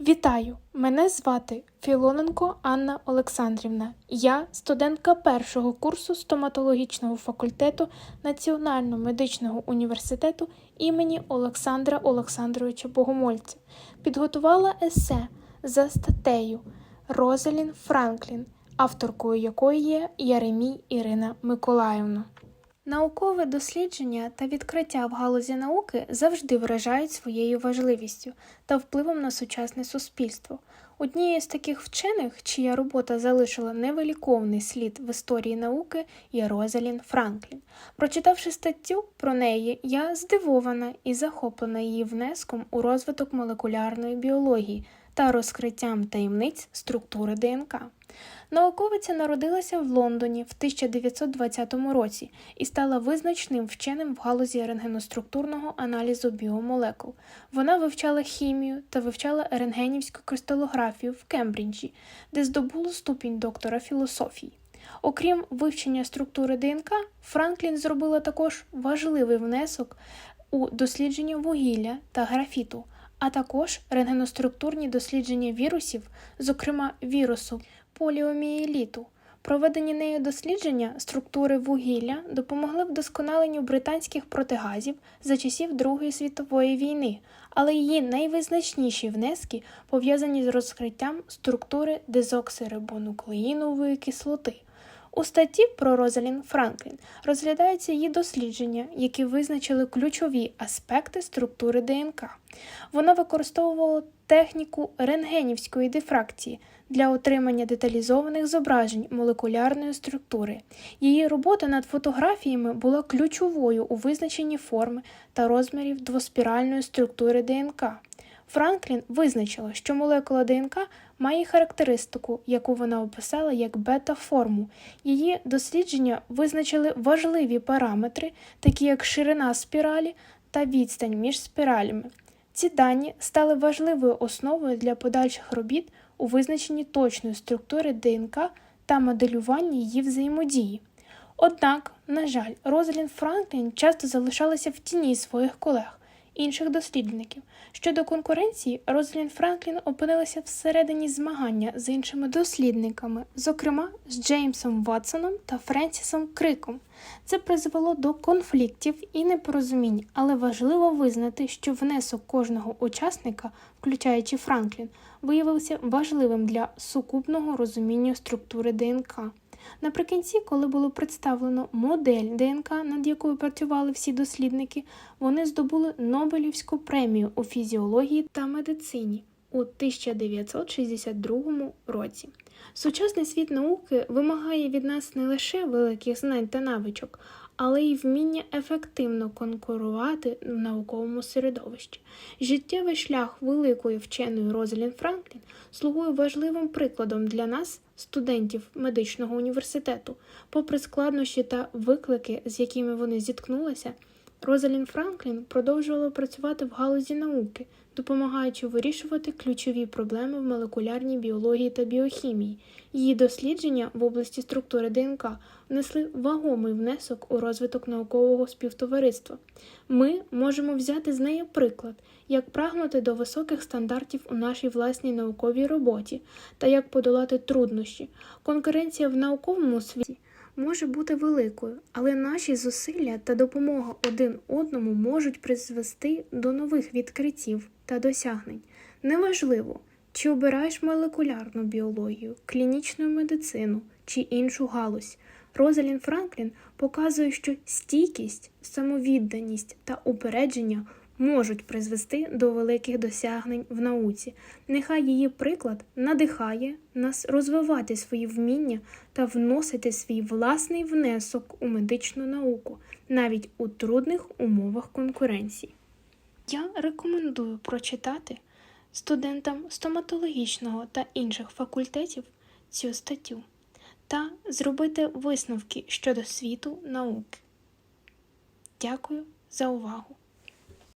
Вітаю! Мене звати Філоненко Анна Олександрівна. Я студентка першого курсу стоматологічного факультету Національного медичного університету імені Олександра Олександровича Богомольця. Підготувала есе за статтею Розалін Франклін, авторкою якої є Яремій Ірина Миколаївна. Наукове дослідження та відкриття в галузі науки завжди вражають своєю важливістю та впливом на сучасне суспільство. Однією з таких вчених, чия робота залишила невиліковний слід в історії науки, є Розалін Франклін. Прочитавши статтю про неї, я здивована і захоплена її внеском у розвиток молекулярної біології та розкриттям таємниць структури ДНК. Науковиця народилася в Лондоні в 1920 році і стала визначним вченим в галузі рентгеноструктурного аналізу біомолекул. Вона вивчала хімію та вивчала рентгенівську кристалографію в Кембриджі, де здобула ступінь доктора філософії. Окрім вивчення структури ДНК, Франклін зробила також важливий внесок у дослідження вугілля та графіту, а також рентгеноструктурні дослідження вірусів, зокрема вірусу поліомієліту. Проведені нею дослідження структури вугілля допомогли вдосконаленню британських протигазів за часів Другої світової війни, але її найвизначніші внески пов'язані з розкриттям структури дезоксирибонуклеїнової кислоти. У статті про Розалін Франклін розглядаються її дослідження, які визначили ключові аспекти структури ДНК. Вона використовувала техніку рентгенівської дифракції для отримання деталізованих зображень молекулярної структури. Її робота над фотографіями була ключовою у визначенні форми та розмірів двоспіральної структури ДНК. Франклін визначила, що молекула ДНК має характеристику, яку вона описала як бета-форму. Її дослідження визначили важливі параметри, такі як ширина спіралі та відстань між спіралями. Ці дані стали важливою основою для подальших робіт у визначенні точної структури ДНК та моделюванні її взаємодії. Однак, на жаль, Розалін Франклін часто залишалася в тіні своїх колег, інших дослідників. Щодо конкуренції, Розалін Франклін опинилася всередині змагання з іншими дослідниками, зокрема з Джеймсом Ватсоном та Френсісом Криком. Це призвело до конфліктів і непорозумінь, але важливо визнати, що внесок кожного учасника, включаючи Франклін, виявився важливим для сукупного розуміння структури ДНК. Наприкінці, коли було представлено модель ДНК, над якою працювали всі дослідники, вони здобули Нобелівську премію у фізіології та медицині у 1962 році. Сучасний світ науки вимагає від нас не лише великих знань та навичок, але й вміння ефективно конкурувати в науковому середовищі. Життєвий шлях великої вченої Розалін Франклін слугує важливим прикладом для нас, студентів медичного університету, попри складнощі та виклики, з якими вони зіткнулися. Розалін Франклін продовжувала працювати в галузі науки, допомагаючи вирішувати ключові проблеми в молекулярній біології та біохімії. Її дослідження в області структури ДНК внесли вагомий внесок у розвиток наукового співтовариства. Ми можемо взяти з неї приклад, як прагнути до високих стандартів у нашій власній науковій роботі та як подолати труднощі. Конкуренція в науковому світі може бути великою, але наші зусилля та допомога один одному можуть призвести до нових відкриттів та досягнень. Неважливо, чи обираєш молекулярну біологію, клінічну медицину чи іншу галузь. Розалін Франклін показує, що стійкість, самовідданість та упередження можуть призвести до великих досягнень в науці. Нехай її приклад надихає нас розвивати свої вміння та вносити свій власний внесок у медичну науку, навіть у трудних умовах конкуренції. Я рекомендую прочитати студентам стоматологічного та інших факультетів цю статтю та зробити висновки щодо світу науки. Дякую за увагу!